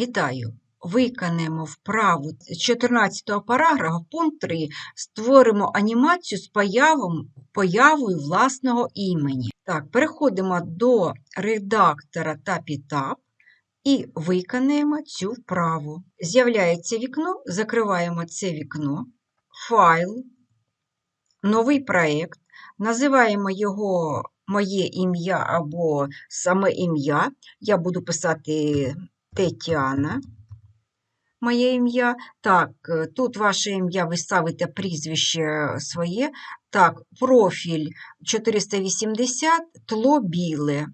Вітаю! Виконаємо вправу з 14 параграфу, пункт 3. Створимо анімацію з появом, появою власного імені. Так, переходимо до редактора TapItap і виконаємо цю вправу. З'являється вікно, закриваємо це вікно, файл, новий проєкт, називаємо його моє ім'я або саме ім'я. Я буду писати Тетяна. Моє ім'я. Так, е, тут ваше ім'я ви ставите прізвище своє. Так, профіль 480, тло біле.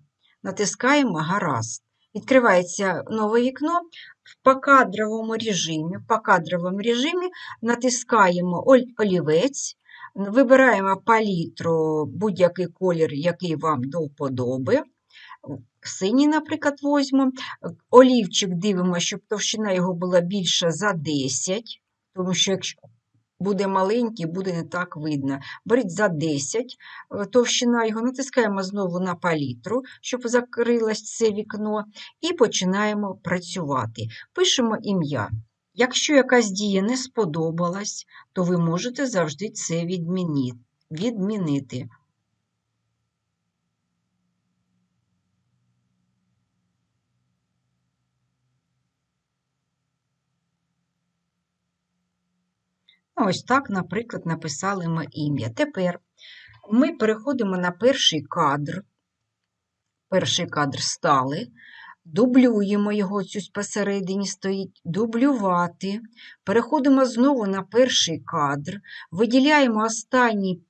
Натискаємо гаразд. Відкривається нове вікно. В покадровому режимі, в покадровому режимі натискаємо олівець, вибираємо палітру, будь-який колір, який вам до вподоби. Синій, наприклад, возьмемо. Олівчик дивимося, щоб товщина його була більша за 10, тому що якщо буде маленький, буде не так видно. Беріть за 10 е, товщина його, натискаємо знову на палітру, щоб закрилось це вікно, і починаємо працювати. Пишемо ім'я. Якщо якась дія не сподобалась, то ви можете завжди це відмінити. Ось так, наприклад, написали ми ім'я. Тепер ми переходимо на перший кадр. Перший кадр стали, дублюємо його, цю посередині стоїть, дублювати. Переходимо знову на перший кадр, виділяємо останній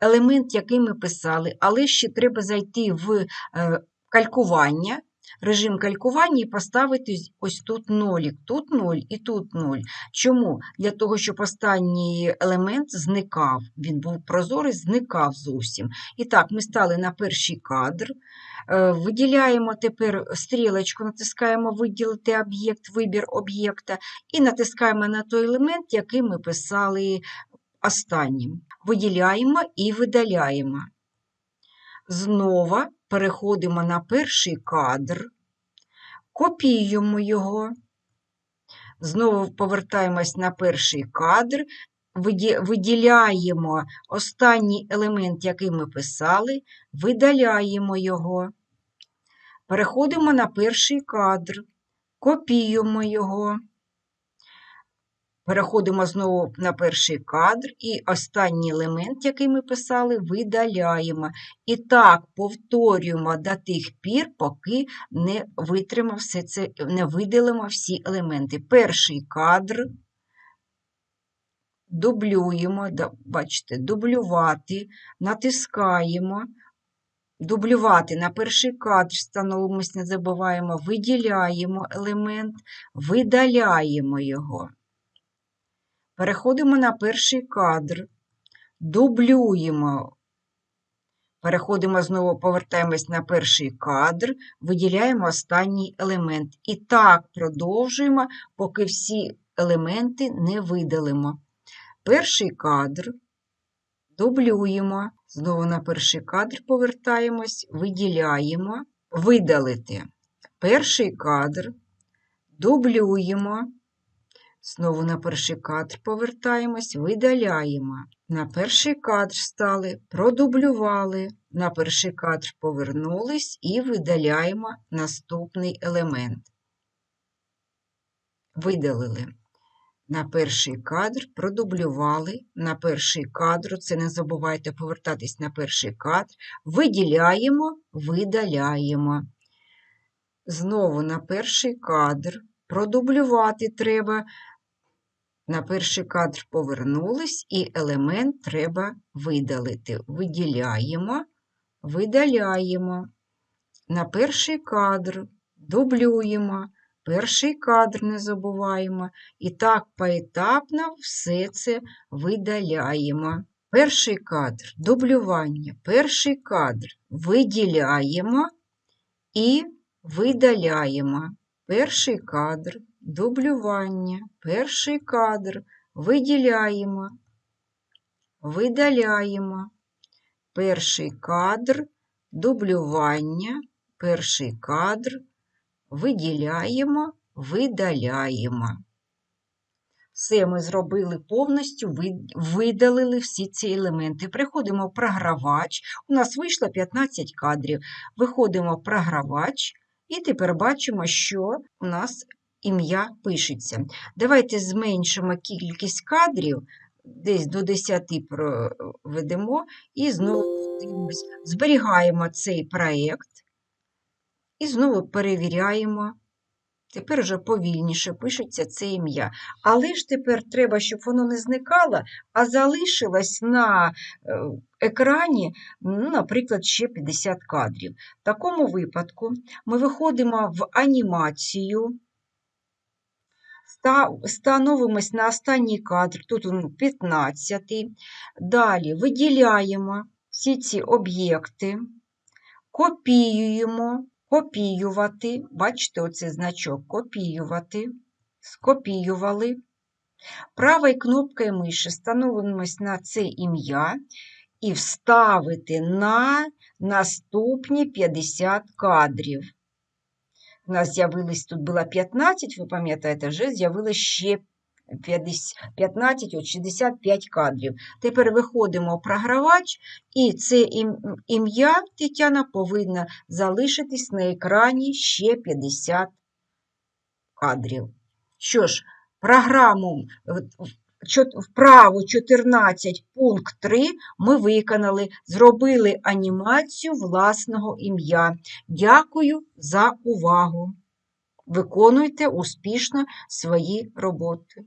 елемент, який ми писали, але ще треба зайти в е, калькування, режим калькування і поставити ось- тут нолік, тут 0 і тут 0. Чому? Для того, щоб останній елемент зникав. Він був прозорий, зникав зовсім. І так, ми стали на перший кадр. Е, Виділяємо тепер стрілочку, натискаємо виділити об'єкт, вибір об'єкта, і натискаємо на той елемент, який ми писали останнім. Виділяємо і видаляємо. Знову переходимо на перший кадр, копіюємо його. Знову повертаємось на перший кадр, виділяємо останній елемент, який ми писали, видаляємо його. Переходимо на перший кадр, копіюємо його. Переходимо знову на перший кадр і останній елемент, який ми писали, видаляємо. І так повторюємо до тих пір, поки не витримав все це, не видалимо всі елементи. Перший кадр дублюємо, бачите, дублювати, натискаємо. Дублювати на перший кадр, становимось, не забуваємо, виділяємо елемент, видаляємо його. Переходимо на перший кадр, дублюємо. Переходимо знову, повертаємось на перший кадр, виділяємо останній елемент. І так продовжуємо, поки всі елементи не видалимо. Перший кадр, дублюємо, знову на перший кадр повертаємось, виділяємо, видалити. Перший кадр, дублюємо. Знову на перший кадр повертаємось, видаляємо. На перший кадр стали, продублювали, на перший кадр повернулись і видаляємо наступний елемент. Видалили. На перший кадр продублювали, на перший кадр, це не забувайте повертатись на перший кадр, виділяємо, видаляємо. Знову на перший кадр, продублювати треба. На перший кадр повернулись, і елемент треба видалити. Виділяємо, видаляємо. На перший кадр дублюємо, перший кадр не забуваємо. І так поетапно все це видаляємо. Перший кадр дублювання, перший кадр виділяємо і видаляємо. Перший кадр дублювання, перший кадр виділяємо, видаляємо. Перший кадр дублювання, перший кадр виділяємо, видаляємо. Все ми зробили повністю, видалили всі ці елементи. Приходимо в програвач. У нас вийшло 15 кадрів. Виходимо в програвач і тепер бачимо, що у нас ім'я пишеться. Давайте зменшимо кількість кадрів, десь до 10 проведемо і знову зберігаємо цей проєкт і знову перевіряємо. Тепер вже повільніше пишеться це ім'я. Але ж тепер треба, щоб воно не зникало, а залишилось на е, екрані, ну, наприклад, ще 50 кадрів. В такому випадку ми виходимо в анімацію, становимось на останній кадр, тут він 15. Далі виділяємо всі ці об'єкти, копіюємо, копіювати. Бачите, оцей значок копіювати. Скопіювали. Правою кнопкою миші становимось на це ім'я і вставити на наступні 50 кадрів. У нас з'явилось тут було 15, ви пам'ятаєте, вже з'явилось ще 15, от 65 кадрів. Тепер виходимо в програвач, і це ім'я Тетяна повинна залишитись на екрані ще 50 кадрів. Що ж, програму вправу 14 пункт 3 ми виконали, зробили анімацію власного ім'я. Дякую за увагу. Виконуйте успішно свої роботи.